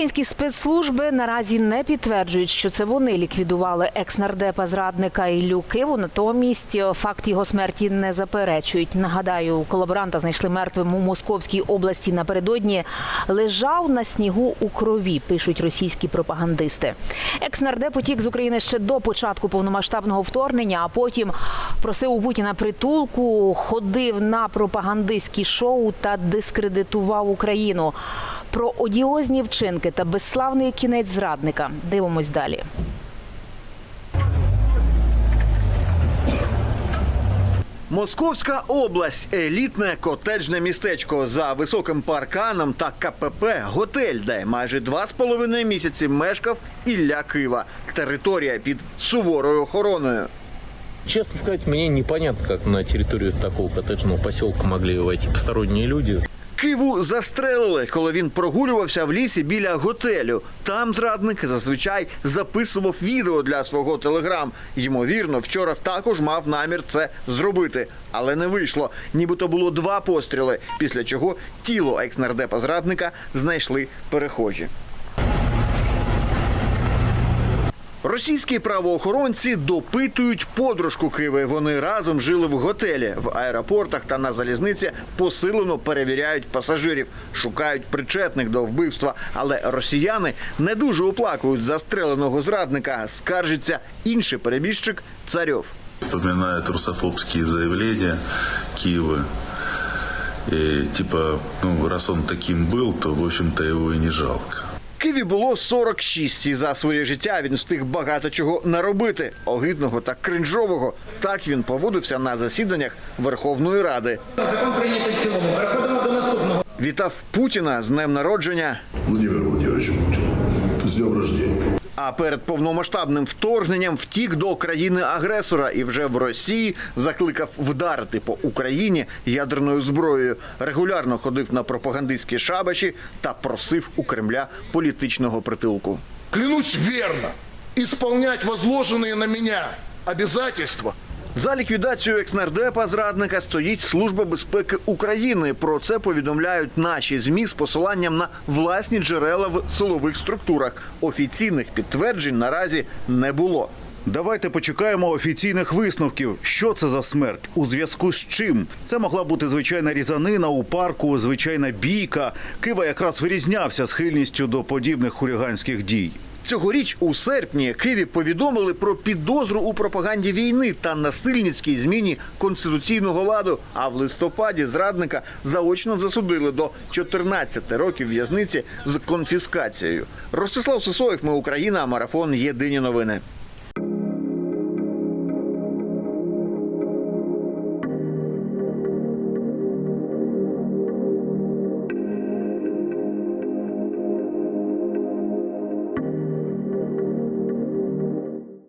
Українські спецслужби наразі не підтверджують, що це вони ліквідували екс-нардепа зрадника Іллю Киву. Натомість е, факт його смерті не заперечують. Нагадаю, колаборанта знайшли мертвим у Московській області напередодні. Лежав на снігу у крові. Пишуть російські пропагандисти. Екс-нардеп утік з України ще до початку повномасштабного вторгнення, а потім просив у Путіна притулку, ходив на пропагандистські шоу та дискредитував Україну. Про одіозні вчинки та безславний кінець зрадника дивимось далі. Московська область елітне котеджне містечко за високим парканом та КПП готель, де майже два з половиною місяці мешкав Ілля Кива. Територія під суворою охороною. Честно сказать, мне непонятно, как на территорию такого коттеджного поселка могли войти посторонние люди. Киву застрелили, коли він прогулювався в лісі біля готелю. Там зрадник зазвичай записував відео для свого телеграм. Ймовірно, вчора також мав намір це зробити, але не вийшло. Нібито було два постріли, після чого тіло екс-нардепа зрадника знайшли перехожі. Російські правоохоронці допитують подружку Киви. Вони разом жили в готелі, в аеропортах та на залізниці посилено перевіряють пасажирів, шукають причетних до вбивства. Але росіяни не дуже оплакують застреленого зрадника. Скаржиться інший перебіжчик царьов. вспоминают русофобские заявления Киева. И типа, ну, раз он таким был, то, в общем-то, его и не жалко. Киві було 46, і за своє життя він встиг багато чого наробити огидного та кринжового. Так він поводився на засіданнях Верховної Ради. Закон прийнятий в цілому. Переходимо до наступного. Вітав Путіна з днем народження. Владимир Володимирович Путін. З днем рождения. А перед повномасштабним вторгненням втік до країни-агресора і вже в Росії закликав вдарити по Україні ядерною зброєю. Регулярно ходив на пропагандистські шабаші та просив у Кремля політичного притулку. Клянусь верно исполнять возложені на мене обязательства За ліквідацію екснардепа зрадника стоїть Служба безпеки України. Про це повідомляють наші змі з посиланням на власні джерела в силових структурах. Офіційних підтверджень наразі не було. Давайте почекаємо офіційних висновків. Що це за смерть? У зв'язку з чим? Це могла бути звичайна різанина у парку, звичайна бійка. Кива якраз вирізнявся схильністю до подібних хуліганських дій. Цьогоріч у серпні Києві повідомили про підозру у пропаганді війни та насильницькій зміні конституційного ладу. А в листопаді зрадника заочно засудили до 14 років в'язниці з конфіскацією. Ростислав Сисоєв, ми Україна, марафон Єдині новини.